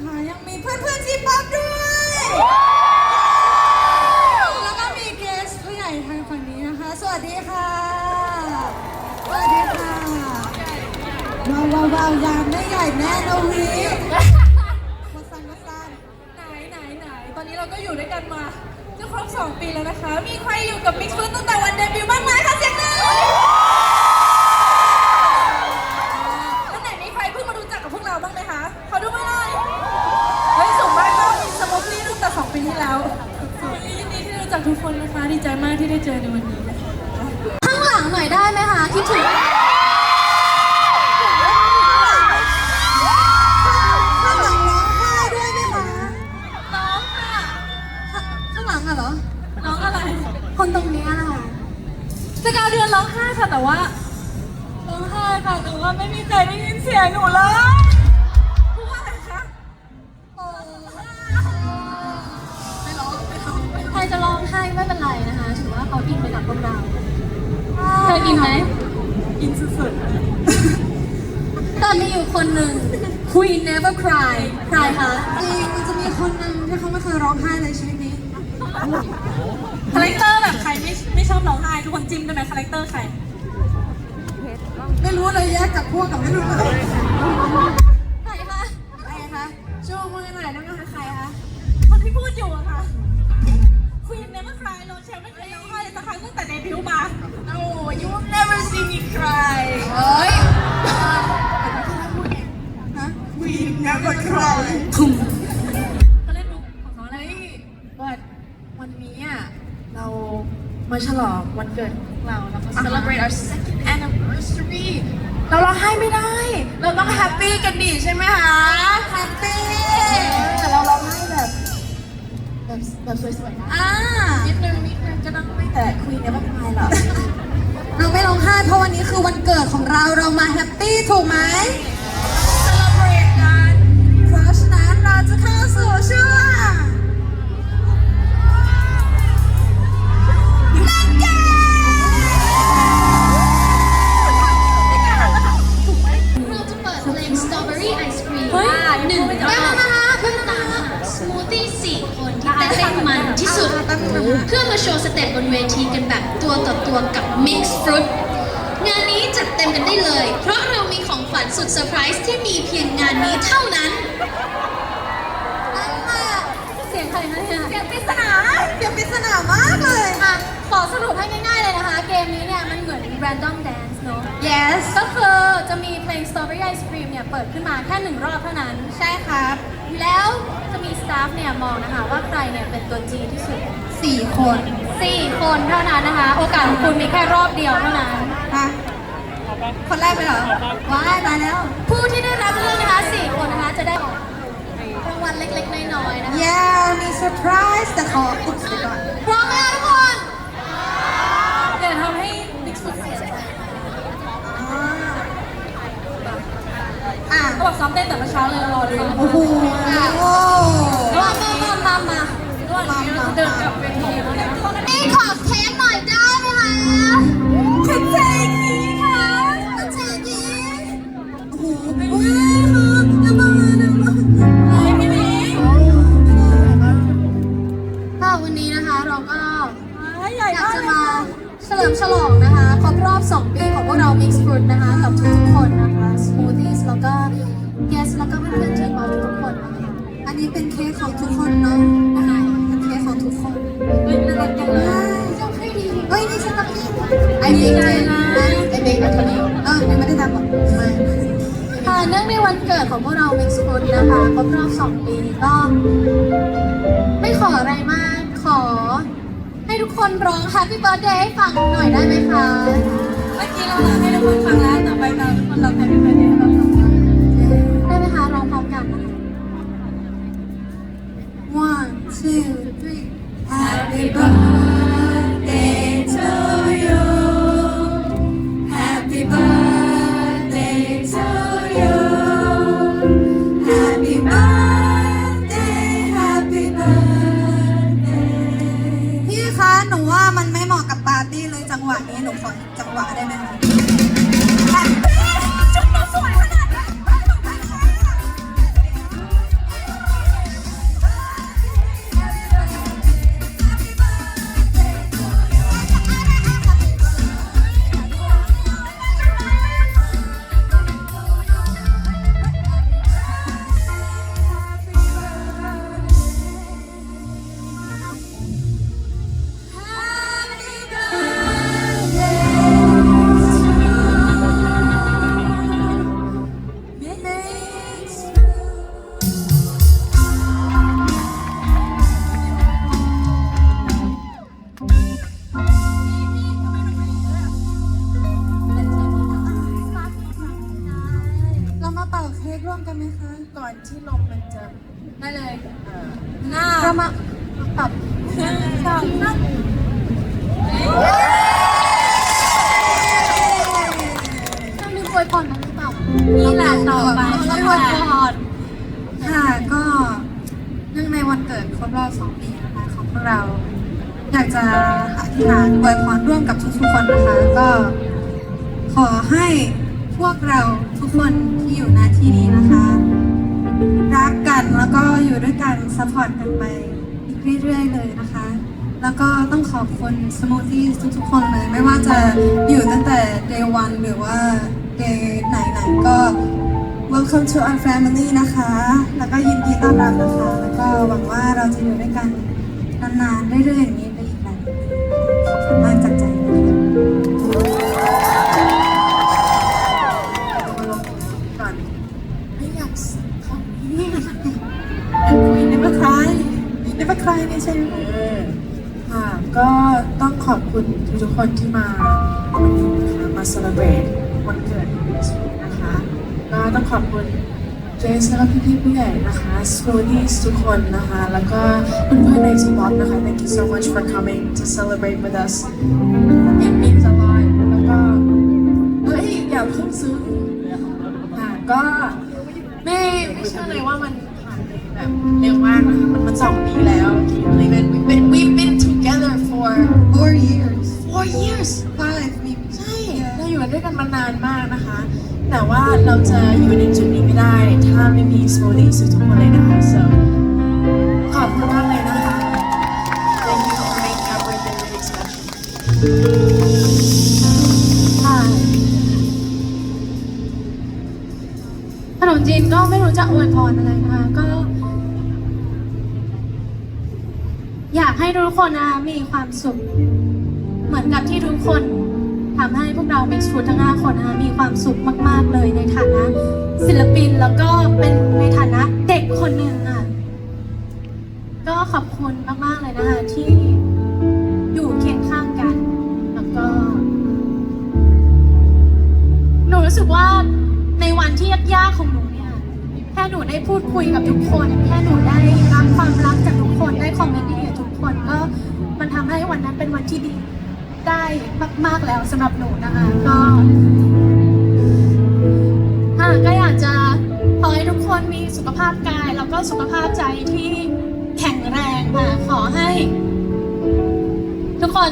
นะคะยังมีเพื่อนเพื่อนๆทีป๊อปด้วยแล้วก็มีเกสผู้ใหญ่ทางฝั่งนี้นะคะ สวัสดีค่ะ สวัสดีค่ะว้าวว้าวว้าวยามไม่ใหญ่แน่นะวีมาสั่นมาสั่นไหนไหนไหนตอนนี้เราก็อยู่ด้วยกันมาจะครบ 2 ปีแล้วนะคะ มีใครอยู่กับมิกซ์ฟตั้งแต่วันเดบิวต์บ้างไหม สกาวเดือนร้องไห้ค่ะแต่ว่าร้องไห้ค่ะแต่ว่าไม่มีใครได้ยินเสียงหนูเลยพูดว่าอะไรคะใครจะร้องไห้ไม่เป็นไรนะคะถือว่าเขาอินไปกับพวกเราเคยอินไหมอินสุดแต่มีอยู่คนหนึ่ง Queen never cry ใครคะจริงมันจะมีคนหนึงที่เขาไม่เคยร้องไห้ในชีวิตนี้ๆ คาแรคเตอร์แบบใครไม่ไม่ชอบร้องไห้ทุกคนจิ้มได้ไหมคาแรคเตอร์ใคร ไม่รู้เลยแยกกับพวกกับไม่รู้เลยใครคะใครคะชูมือหน่อยได้ไหมคะใครคะ คนที่พูดอยู่อะค่ะควีนเนเวอร์คลายโรเชลไม่เคยร้องไห้เลยสักครั้งตั้งแต่เดบิวต์มา โอ้ you never see me cry เฮ้ยฮะ we never cry เข เรามาฉลองวันเกิดของเราแล้วก็ celebrate our second anniversary เราร้องไห้ไม่ได้ เราต้องแฮปปี้กันดิใช่ไหมคะ happy แต่เราร้องไห้แบบแบบแบบสวยๆนะอ่านิดนึงนิดนึงก็ต้องไม่แต่คุยเนี่ยไม่เป็นไรหรอกเราไม่ร้องไห้เพราะวันนี้คือวันเกิดของเราเรามาแฮปปี้ถูกไหม celebrate กันเพราะฉะนั้นเราจะเข้าสู่ช่วง เซอร์ไพรส์ที่มีเพียงงานนี้เท่านั้นเสียงใครนะเนี่ยเสียงปริศนาเสียงปริศนามากเลยอะขอสรุปให้ง่ายๆเลยนะคะ เกมนี้เนี่ยมันเหมือน random dance เนอะ yes ก็คือจะมีเพลง Strawberry Ice Cream เนี่ยเปิดขึ้นมาแค่หนึ่งรอบเท่านั้น ใช่ครับ แล้วจะมีสตาฟเนี่ยมองนะคะว่าใครเนี่ยเป็นตัวจีที่สุดสี่คน 4 คนเท่านั้นนะคะ โอกาสของคุณมีแค่รอบเดียวเท่านั้นฮะ คนแรกไปเหรอว้ายตายแล้ว ผู้ที่ได้รับเลือกนะคะ4คนนะคะจะได้รางวัลเล็กๆ น้อยๆนะคะ yeah มีเซอร์ไพรส์แต่ขออุบไว้ก่อนพร้อมไหมคะทุกคนอย่าทำให้มิกซ์ฟรุตเสียใจอะเขาบอกซ้อมเต้นแต่เมื่อเช้าเลยรอดูโอ้โหมามามามามาระหว่างนี้เราจะเดินกลับเวทีแล้วนะนี่ขอ ฉลองนะคะ ครบรอบ 2 ปีของพวกเรา Mix Fruit นะคะ กับทุกๆคนนะคะ Smoothies แล้วก็ Guest แล้วก็เพื่อนๆทีมบอลทุกคนนะคะอันนี้เป็นเค้กของทุกคนเนาะนะคะเป็นเค้กของทุกคนเฮ้ยน่ารักจังเลยจงให้ดีเฮ้ยนี่ฉันทำนี่ไอเบกเลยนะไอเบกอันนี้เออยังไม่ได้ทำหรอกไม่ค่ะเนื่องในวันเกิดของพวกเรา Mix Fruit นะคะ ครบรอบ 2 ปีก็ ไม่ขออะไรมาก คนร้อง Happy Birthday ให้ฟังหน่อยได้ไหมคะ เมื่อกี้เราร้องให้ทุกคนฟังแล้วต่อไปเราทุกคนร้องให้พี่เบิร์ดเดย์ให้เราฟังได้ไหมคะร้องพร้อมกันนะคะ one two three Happy birthday หวะนี้หนูขอจังหวะได้ไหมคะ ร่วมกันไหมคะ ก่อนที่ลมมันจะได้เลยเอ่อหน้าเรามาปรับหนึ่งสองสามต้องมีอวยพรนั้นหรือเปล่านี่แหละต่อไปต้องอวยพรค่ะก็เนื่องในวันเกิดครบรอบสองปีนะคะของพวกเรา อยากจะอธิษฐานอวยพรร่วมกับทุกๆคนนะคะ ก็ขอให้ พวกเราทุกคนที่อยู่ณที่นี้นะคะ รักกันแล้วก็อยู่ด้วยกันซัพพอร์ตกันไปอีกเรื่อยๆเลยนะคะ แล้วก็ต้องขอบคุณสมูทตี้ทุกๆคนเลย ไม่ว่าจะอยู่ตั้งแต่ day one หรือว่า day ไหนๆก็ welcome to our family นะคะ แล้วก็ยินดีต้อนรับนะคะ แล้วก็หวังว่าเราจะอยู่ด้วยกันนานๆเรื่อยๆอย่างนี้ไปอีกหลายปีขอบคุณมากจากใจ คุณทุกๆคนที่มาวันนี้นะคะมา celebrate วันเกิดนะคะก็ต้องขอบคุณเจสแล้วก็พี่ๆผู้ใหญ่นะคะ Schoolies ทุกคนนะคะแล้วก็เพื่อนๆในทีมอฟนะคะ Thank you so much for coming to celebrate with us it means a lot แล้วก็เฮ้ยอย่าเพิ่งซึ้งค่ะก็ไม่ไม่เชื่อเลยว่ามันผ่านไปแบบเร็วมากนะคะมันมันสองปีแล้ว Can you believe it we've been we've been four years four years five maybe ใช่ เราอยู่ด้วยกันมานานมากนะคะ แต่ว่าเราจะอยู่ในจุดนี้ไม่ได้ ถ้าไม่มีสโมดี้ทุกคนเลยนะคะ so ขอบคุณมากเลยนะคะ thank you for making our birthday really special ค่ะขนมจีนก็ไม่รู้จะอวยพรอะไรนะคะก็ ให้ทุกคนนะมีความสุข เหมือนกับที่ทุกคนทำให้พวกเรา Mix Food ทั้ง5คนนะคะมีความสุขมากๆเลยในฐานะ ศิลปินแล้วก็เป็นในฐานะเด็กคนหนึ่งอะก็ขอบคุณมากๆเลยนะคะที่อยู่เคียงข้างกัน แล้วก็ หนูรู้สึกว่าในวันที่ยากๆของหนูเนี่ยแค่หนูได้พูดคุยกับทุกคน แค่หนูได้รับความรักจากทุกคนได้คอมเมนต์ดี คนก็มันทำให้วันนั้นเป็นวันที่ดีได้มาก ๆแล้วสำหรับหนูนะคะก็ค่ะก็อยากจะขอให้ทุกคนมีสุขภาพกาย แล้วก็สุขภาพใจที่แข็งแรงค่ะขอให้ ทุกคน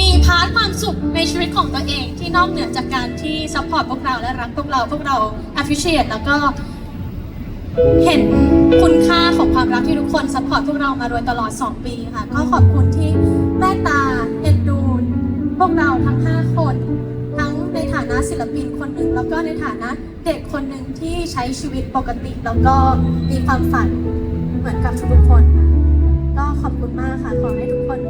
มีพาร์ทความสุขในชีวิตของตัวเองที่นอกเหนือจากการที่ซัพพอร์ตพวกเราและรักพวกเราพวกเรา appreciate แล้วก็ เห็นคุณค่าของความรักที่ทุกคนซัพพอร์ตพวกเรามาโดยตลอด 2 ปีค่ะ ก็ขอบคุณที่แม่ตาเอ็นดูพวกเราทั้ง 5 คน ทั้งในฐานะศิลปินคนหนึ่งแล้วก็ในฐานะเด็กคนหนึ่งที่ใช้ชีวิตปกติ แล้วก็มีความฝันเหมือนกับทุกๆคนก็ขอบคุณมากค่ะขอให้ทุกคน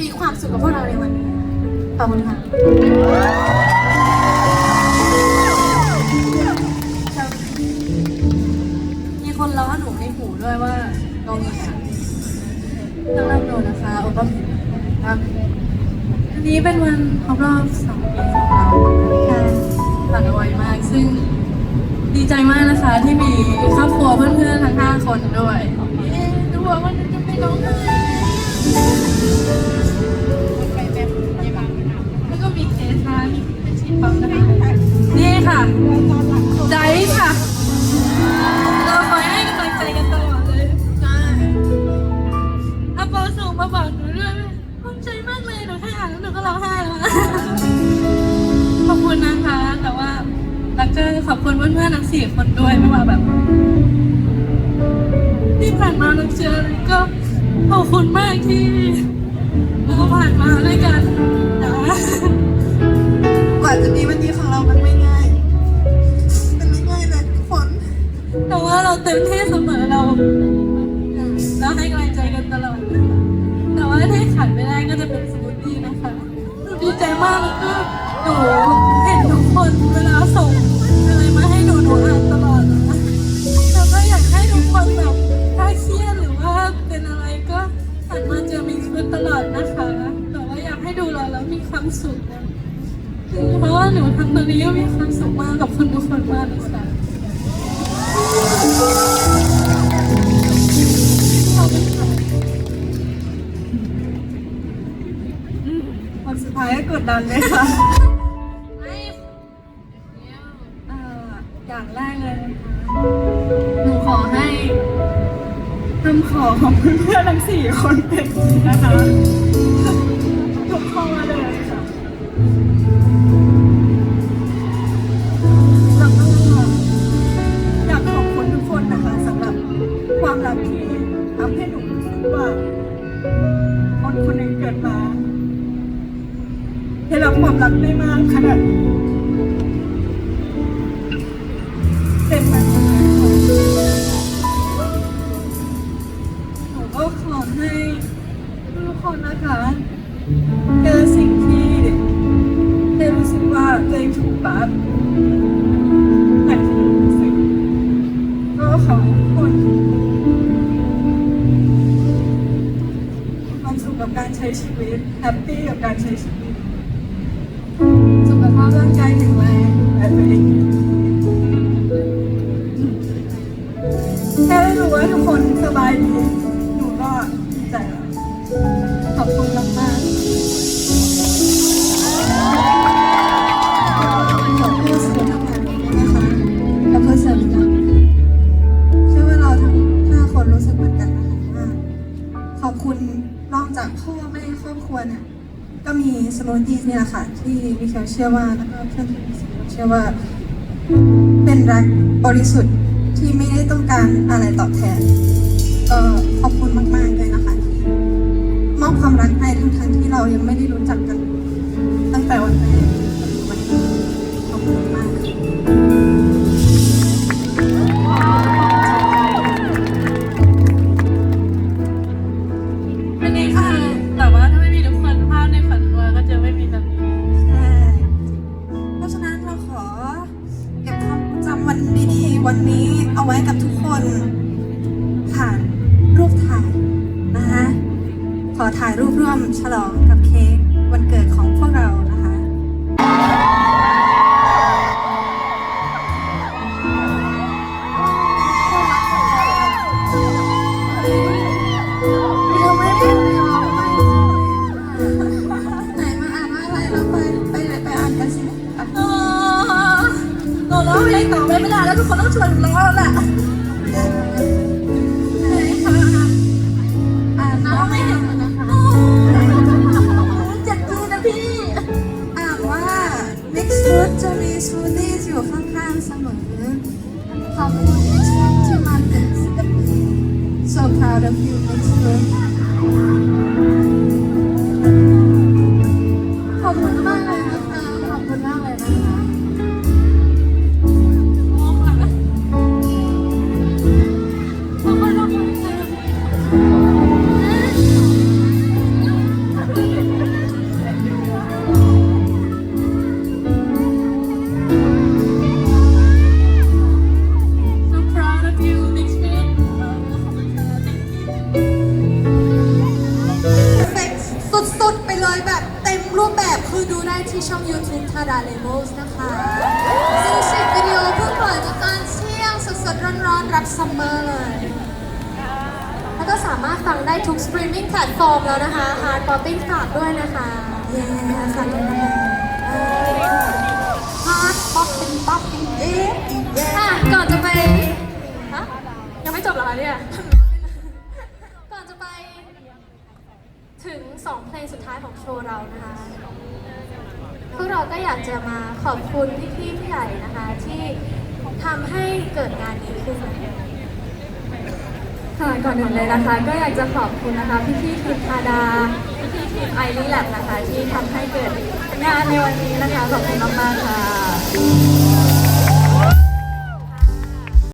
มีความสุขกับพวกเราในวันนี้ขอบคุณค่ะ หนูในหูด้วยว่าเรามีอะต้องรับหนูนะคะโอ้ก็ครับวันนี้เป็นวันครบรอบสองปีของเราค่ะผ่านไปไวมาก ซึ่งดีใจมากนะคะที่มีครอบครัวเพื่อนๆทั้งห้าคนด้วยเอ๊ะดูว่าวันนี้จะไม่ร้องไห้แล้วก็มีเคสนะมีเป็นชิ้นปั๊มนะคะนี่ค่ะ แล้วก็ขอบคุณเพื่อนๆทั้งสี่คนด้วยไม่ว่าแบบ ที่ผ่านมาเราเจออก็ขอบคุณมากที่เราผ่านมาด้วยกันนะกว่าจะมีวันนี้ของเรามันไม่ง่าย มันไม่ง่ายนะทุกคน แต่ว่าเราเต็มที่เสมอเราเราให้กำลังใจกันตลอด แต่ว่าที่ขาดไม่ได้ก็จะเป็นสมูทตี้นะคะดีใจมากแล้วก็หนูเห็นทุกคนเวลาส่ง อย่างแรกเลยนะคะหนูขอให้คำขอของเพื่อนๆทั้งสี่คนเป็นนะคะทุกข้อเลยค่ะแล้วก็อยากขอบคุณทุกคนนะคะสำหรับความรักที่ทำให้หนูรู้สึกว่าคนคนหนึ่งเกิดมาได้รับความรักได้มากขนาดนี้ นูก็ขอให้ทุกคนนะคะเจอสิ่งที่ได้รู้สึกว่าตัวเองถูกรักอย่งที่รู้สึกก็ขอให้ทุกคนความสุขกับการใช้ชีวิตแฮปปี้กับการใช้ชีวิตสุขภาพร่างกายแข็งแรงและตัวเอง ก็มีสโมตี้นี่แหละค่ะ ที่มิเชลเชื่อว่าแล้วก็เพื่อนที่มิเคลเชื่อว่า เป็นรักบริสุทธิ์ที่ไม่ได้ต้องการอะไรตอบแทน ก็ขอบคุณมากๆเลยนะคะที่มอบความรักให้ทั้งทั้งๆที่เรายังไม่ได้รู้จักกัน ตั้งแต่วันแรกจนถึงวันนี้ขอบคุณมากค่ะ ชวนหนูร้องแล้วแหละนคะอ่าว่าไม่เห็นนะคะเจ็บมือนะพี่ อ่านว่า Mix Fruit จะมีสมูทตี้อยู่ข้างๆเสมอ ขอบคุณที่มาเป็นศิลปิน so proud of you Mix Fruit ที่ช่อง YouTube ทาดาเลเวลส์นะคะซึ่งสิบวิดีโอเพิ่งปล่อยเมื่อตอนเที่ยงสดๆร้อนๆ รับซัมเมอร์เลย แล้วก็สามารถฟังได้ทุกสตรีมมิ่งแพลตฟอร์มแล้วนะคะ Hard Popping ฝากด้วยนะคะ เย้ฟังกันนะคะฮาร์ดป๊อปปิ้งป๊อปปิ้งเย้อะก่อนจะไปฮะยังไม่จบเหรอคะเนี่ย ก่อนจะไป ถึง 2 เพลงสุดท้ายของโชว์เรานะคะ พวกเราก็อยากจะมาขอบคุณพี่ๆผู้ใหญ่นะคะ ที่ทำให้เกิดงานนี้ขึ้นค่ะก่อนอื่นเลยนะคะ ก็อยากจะขอบคุณนะคะพี่พี่ๆทีมพาดาพี่พี่ๆทีมไอรีแลบนะคะ ที่ทำให้เกิดงานในวันนี้นะคะขอบคุณมากๆค่ะ